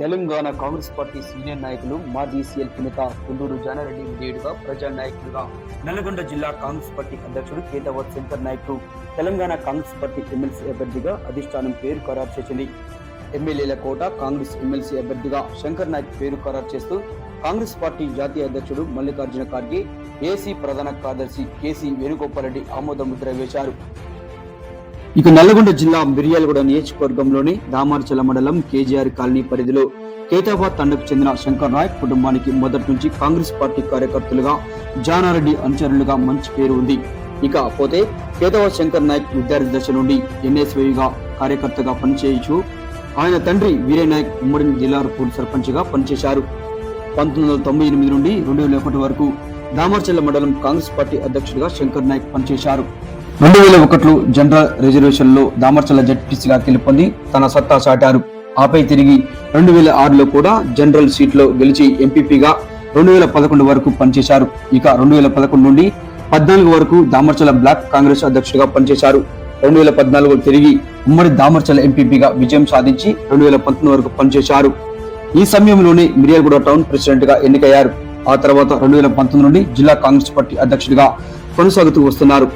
Telangana Congress party senior నాయకులు మాజీ CLP నేత కుండూరు జానారెడ్డి నేడుగా ప్రజా నాయకులుగా నల్గొండ జిల్లా కాంగ్రెస్ పార్టీ అధ్యక్షుడు కేతవత్ శంకర్ నాయకుడు తెలంగాణ కాంగ్రెస్ పార్టీ ఎమ్మెల్సీ అభ్యర్థిగా అధిష్టానం పేరు ఖరారు చేసింది. ఎమ్మెల్యేల కోట కాంగ్రెస్ ఎమ్మెల్సీ అభ్యర్థిగా శంకర్ నాయక్ పేరు ఖరారు చేస్తూ కాంగ్రెస్ పార్టీ జాతీయ అధ్యక్షుడు మల్లికార్జున ఖార్గే ఏసీ ప్రధాన కార్యదర్శి కేసీ వేణుగోపాల్ రెడ్డి ఆమోద ముద్ర వేశారు. ఇక నల్లగొండ జిల్లా మిర్యాలగూడ నియోజకవర్గంలోని దామార్చల మండలం కేజీఆర్ కాలనీ పరిధిలో కేతాబాద్ తండకు చెందిన శంకర్ నాయక్ కుటుంబానికి మొదటి నుంచి కాంగ్రెస్ పార్టీ కార్యకర్తలుగా జానారెడ్డి అనుచరులుగా మంచి పేరు ఉంది. ఇక పోతే కేతాబాద్ శంకర్ నాయక్ విద్యార్థి దశ నుండి ఎన్ఎస్వైగా కార్యకర్తగా పనిచేయచ్చు ఆయన తండ్రి వీరే నాయక్ ఉమ్మడి జిల్లాపూర్ సర్పంచ్గా పనిచేశారు. పంతొమ్మిది వందల తొంభై ఎనిమిది నుండి రెండు వేల ఒకటి వరకు దామర్చల్ల మండలం కాంగ్రెస్ పార్టీ అధ్యక్షుడిగా శంకర్ నాయక్ పనిచేశారు. రెండు వేల ఒకటిలో జనరల్ రిజర్వేషన్లో లో జడ్పీస్ జడ్పీసీగా గెలుపొంది తన సత్తా చాటారు. ఆపై తిరిగి రెండు వేల ఆరులో కూడా జనరల్ సీట్లో గెలిచి ఎంపీపీగా రెండు వేల పదకొండు వరకు పనిచేశారు. ఇక రెండు వేల పదకొండు నుండి పద్నాలుగు వరకు దామర్చల బ్లాక్ కాంగ్రెస్ అధ్యక్షుడిగా పనిచేశారు. రెండు వేల పద్నాలుగు తిరిగి ఉమ్మడి దామర్చల ఎంపీపీగా విజయం సాధించి రెండు వేల పంతొమ్మిది వరకు పనిచేశారు. ఈ సమయంలోనే మిర్యాలగూడ టౌన్ ప్రెసిడెంట్గా ఎన్నికయ్యారు. ఆ తర్వాత రెండు వేల పంతొమ్మిది నుండి జిల్లా కాంగ్రెస్ పార్టీ అధ్యక్షుడిగా కొనసాగుతూ వస్తున్నారు.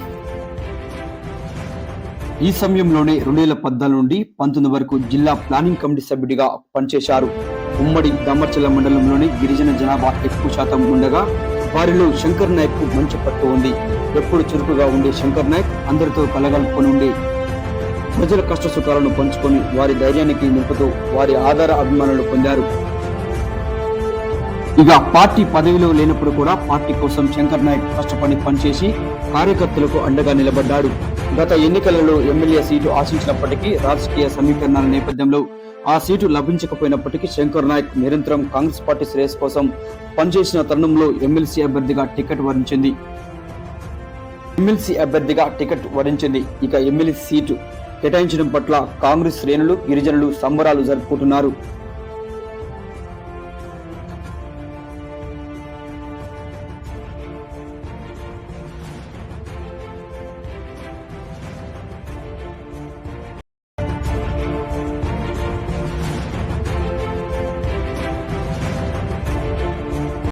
ఈ సమయంలోనే రెండు వేల పద్నాలుగు నుండి పంతొమ్మిది వరకు జిల్లా ప్లానింగ్ కమిటీ సభ్యుడిగా పనిచేశారు. ఉమ్మడి దమ్మర్చల మండలంలోని గిరిజన జనాభా ఎక్కువ శాతం ఉండగా వారిలో శంకర్ నాయక్కు మంచి పట్టు ఉంది. ఎప్పుడు చురుకుగా ఉండే శంకర్ నాయక్ అందరితో కలగలుపుకొని ఉండి ప్రజల కష్ట సుఖాలను పంచుకొని వారి ధైర్యానికి నింపుతూ వారి ఆధార అభిమానులు పొందారు. ఇక పార్టీ పదవిలో లేనప్పుడు కూడా పార్టీ కోసం శంకర్ నాయక్ కష్టపడి పనిచేసి కార్యకర్తలకు అండగా నిలబడ్డాడు. గత ఎన్నికలలో ఎమ్మెల్యే సీటు ఆశించినప్పటికీ రాజకీయ సమీకరణాల నేపథ్యంలో ఆ సీటు లభించకపోయినప్పటికీ శంకర్ నాయక్ నిరంతరం కాంగ్రెస్ పార్టీ శ్రేయస్ కోసం పనిచేసిన తరుణంలో ఎమ్మెల్సీ అభ్యర్థిగా టికెట్ వరించింది. ఎమ్మెల్సీ అభ్యర్థిగా టికెట్ వరించింది. ఇక ఎమ్మెల్సీ సీటు కేటాయించడం పట్ల కాంగ్రెస్ శ్రేణులు గిరిజనులు సంబరాలు జరుపుకుంటున్నారు.